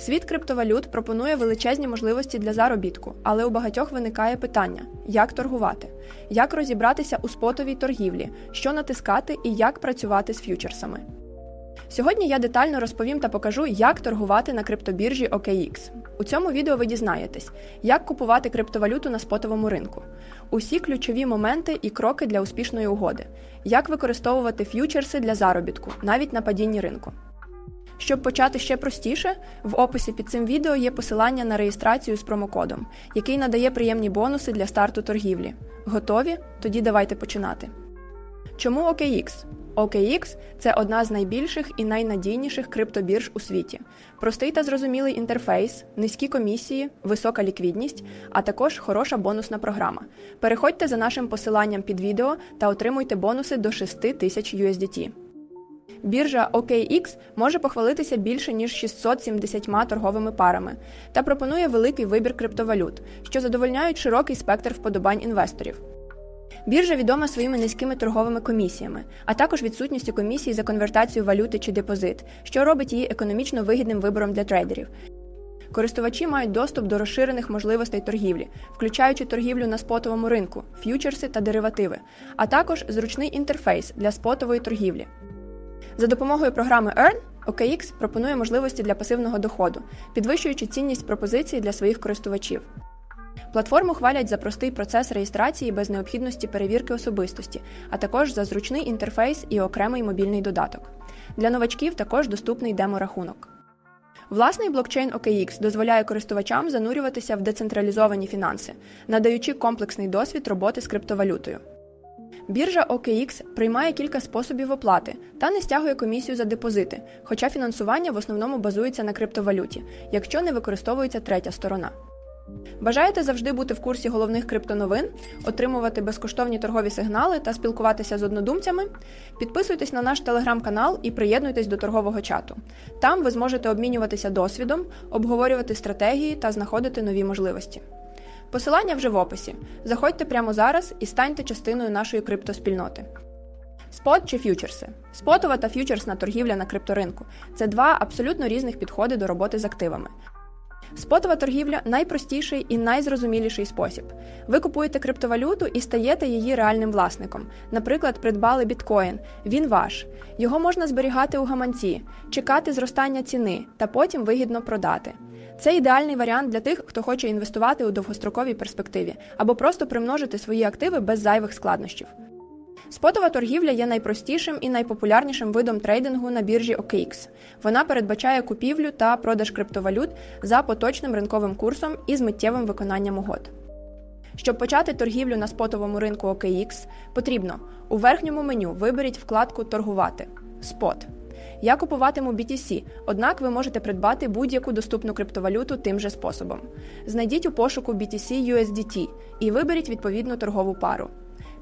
Світ криптовалют пропонує величезні можливості для заробітку, але у багатьох виникає питання: як торгувати, як розібратися у спотовій торгівлі, що натискати і як працювати з ф'ючерсами. Сьогодні я детально розповім та покажу, як торгувати на криптобіржі OKX. У цьому відео ви дізнаєтесь, як купувати криптовалюту на спотовому ринку, усі ключові моменти і кроки для успішної угоди, як використовувати ф'ючерси для заробітку, навіть на падінні ринку. Щоб почати ще простіше, в описі під цим відео є посилання на реєстрацію з промокодом, який надає приємні бонуси для старту торгівлі. Готові? Тоді давайте починати. Чому OKX? OKX – це одна з найбільших і найнадійніших криптобірж у світі. Простий та зрозумілий інтерфейс, низькі комісії, висока ліквідність, а також хороша бонусна програма. Переходьте за нашим посиланням під відео та отримуйте бонуси до 6 тисяч USDT. Біржа OKX може похвалитися більше ніж 670 торговими парами та пропонує великий вибір криптовалют, що задовольняють широкий спектр вподобань інвесторів. Біржа відома своїми низькими торговими комісіями, а також відсутністю комісії за конвертацію валюти чи депозит, що робить її економічно вигідним вибором для трейдерів. Користувачі мають доступ до розширених можливостей торгівлі, включаючи торгівлю на спотовому ринку, ф'ючерси та деривативи, а також зручний інтерфейс для спотової торгівлі. За допомогою програми Earn OKX пропонує можливості для пасивного доходу, підвищуючи цінність пропозиції для своїх користувачів. Платформу хвалять за простий процес реєстрації без необхідності перевірки особистості, а також за зручний інтерфейс і окремий мобільний додаток. Для новачків також доступний демо-рахунок. Власний блокчейн OKX дозволяє користувачам занурюватися в децентралізовані фінанси, надаючи комплексний досвід роботи з криптовалютою. Біржа OKX приймає кілька способів оплати та не стягує комісію за депозити, хоча фінансування в основному базується на криптовалюті, якщо не використовується третя сторона. Бажаєте завжди бути в курсі головних криптоновин, отримувати безкоштовні торгові сигнали та спілкуватися з однодумцями? Підписуйтесь на наш телеграм-канал і приєднуйтесь до торгового чату. Там ви зможете обмінюватися досвідом, обговорювати стратегії та знаходити нові можливості. Посилання вже в описі. Заходьте прямо зараз і станьте частиною нашої криптоспільноти. Спот чи ф'ючерси? Спотова та ф'ючерсна торгівля на крипторинку це два абсолютно різних підходи до роботи з активами. Спотова торгівля найпростіший і найзрозуміліший спосіб. Ви купуєте криптовалюту і стаєте її реальним власником. Наприклад, придбали біткоін. Він ваш. Його можна зберігати у гаманці, чекати зростання ціни та потім вигідно продати. Це ідеальний варіант для тих, хто хоче інвестувати у довгостроковій перспективі або просто примножити свої активи без зайвих складнощів. Спотова торгівля є найпростішим і найпопулярнішим видом трейдингу на біржі OKX. Вона передбачає купівлю та продаж криптовалют за поточним ринковим курсом і з миттєвим виконанням угод. Щоб почати торгівлю на спотовому ринку OKX, потрібно у верхньому меню виберіть вкладку Торгувати Спот. Я купуватиму BTC, однак ви можете придбати будь-яку доступну криптовалюту тим же способом. Знайдіть у пошуку BTC USDT і виберіть відповідну торгову пару.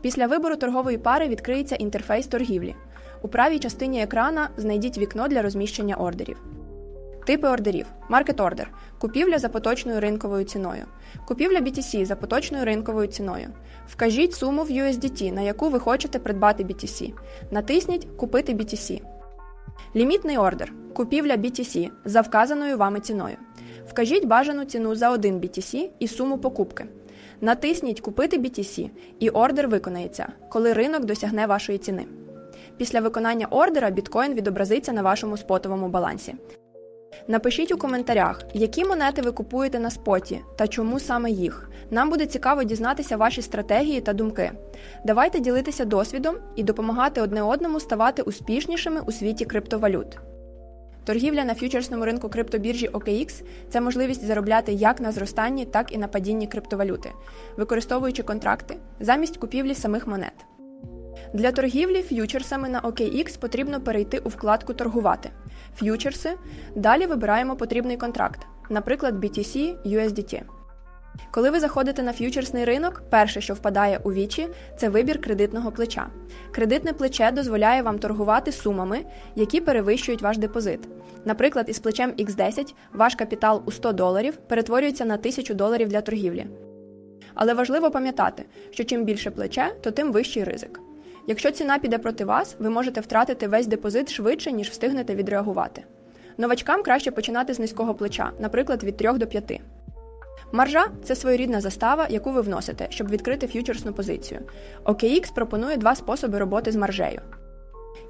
Після вибору торгової пари відкриється інтерфейс торгівлі. У правій частині екрана знайдіть вікно для розміщення ордерів. Типи ордерів: Market Order – купівля за поточною ринковою ціною, купівля BTC за поточною ринковою ціною. Вкажіть суму в USDT, на яку ви хочете придбати BTC. Натисніть Купити BTC. Лімітний ордер купівля BTC за вказаною вами ціною. Вкажіть бажану ціну за один BTC і суму покупки. Натисніть Купити BTC і ордер виконається, коли ринок досягне вашої ціни. Після виконання ордера біткоін відобразиться на вашому спотовому балансі. Напишіть у коментарях, які монети ви купуєте на споті та чому саме їх. Нам буде цікаво дізнатися ваші стратегії та думки. Давайте ділитися досвідом і допомагати одне одному ставати успішнішими у світі криптовалют. Торгівля на ф'ючерсному ринку криптобіржі OKX – це можливість заробляти як на зростанні, так і на падінні криптовалюти, використовуючи контракти замість купівлі самих монет. Для торгівлі ф'ючерсами на OKX потрібно перейти у вкладку Торгувати. Ф'ючерси. Далі вибираємо потрібний контракт, наприклад, BTC USDT. Коли ви заходите на ф'ючерсний ринок, перше, що впадає у вічі, це вибір кредитного плеча. Кредитне плече дозволяє вам торгувати сумами, які перевищують ваш депозит. Наприклад, із плечем X10 ваш капітал у 100 доларів перетворюється на 1000 доларів для торгівлі. Але важливо пам'ятати, що чим більше плече, то тим вищий ризик. Якщо ціна піде проти вас, ви можете втратити весь депозит швидше, ніж встигнете відреагувати. Новачкам краще починати з низького плеча, наприклад, від 3 до 5. Маржа це своєрідна застава, яку ви вносите, щоб відкрити ф'ючерсну позицію. OKX пропонує два способи роботи з маржею.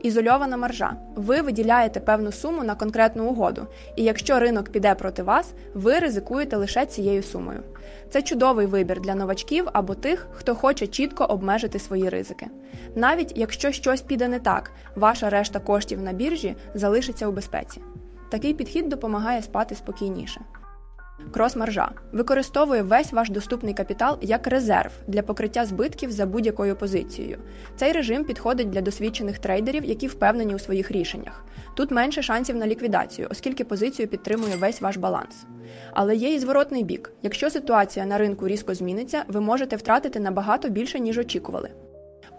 Ізольована маржа. Ви виділяєте певну суму на конкретну угоду, і якщо ринок піде проти вас, ви ризикуєте лише цією сумою. Це чудовий вибір для новачків або тих, хто хоче чітко обмежити свої ризики. Навіть якщо щось піде не так, ваша решта коштів на біржі залишиться у безпеці. Такий підхід допомагає спати спокійніше. Крос-маржа використовує весь ваш доступний капітал як резерв для покриття збитків за будь-якою позицією. Цей режим підходить для досвідчених трейдерів, які впевнені у своїх рішеннях. Тут менше шансів на ліквідацію, оскільки позицію підтримує весь ваш баланс. Але є і зворотний бік. Якщо ситуація на ринку різко зміниться, ви можете втратити набагато більше, ніж очікували.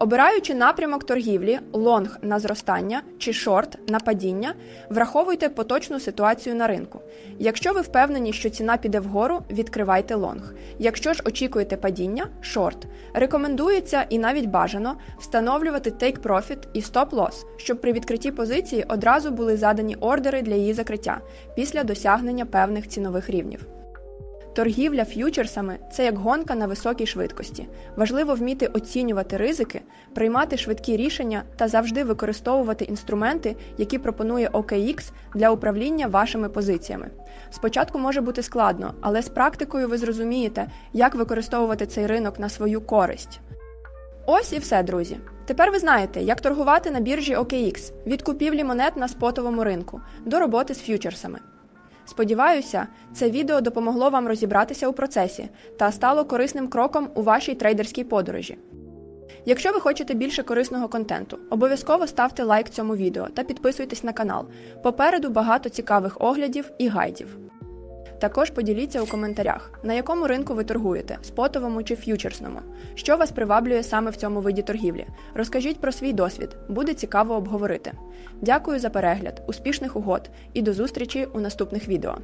Обираючи напрямок торгівлі, лонг на зростання чи шорт на падіння, враховуйте поточну ситуацію на ринку. Якщо ви впевнені, що ціна піде вгору, відкривайте лонг. Якщо ж очікуєте падіння шорт. Рекомендується і навіть бажано встановлювати take profit і stop loss, щоб при відкритті позиції одразу були задані ордери для її закриття після досягнення певних цінових рівнів. Торгівля ф'ючерсами це як гонка на високій швидкості. Важливо вміти оцінювати ризики, приймати швидкі рішення та завжди використовувати інструменти, які пропонує OKX для управління вашими позиціями. Спочатку може бути складно, але з практикою ви зрозумієте, як використовувати цей ринок на свою користь. Ось і все, друзі. Тепер ви знаєте, як торгувати на біржі OKX від купівлі монет на спотовому ринку до роботи з ф'ючерсами. Сподіваюся, це відео допомогло вам розібратися у процесі та стало корисним кроком у вашій трейдерській подорожі. Якщо ви хочете більше корисного контенту, обов'язково ставте лайк цьому відео та підписуйтесь на канал. Попереду багато цікавих оглядів і гайдів. Також поділіться у коментарях, на якому ринку ви торгуєте спотовому чи ф'ючерсному, що вас приваблює саме в цьому виді торгівлі. Розкажіть про свій досвід, буде цікаво обговорити. Дякую за перегляд, успішних угод і до зустрічі у наступних відео.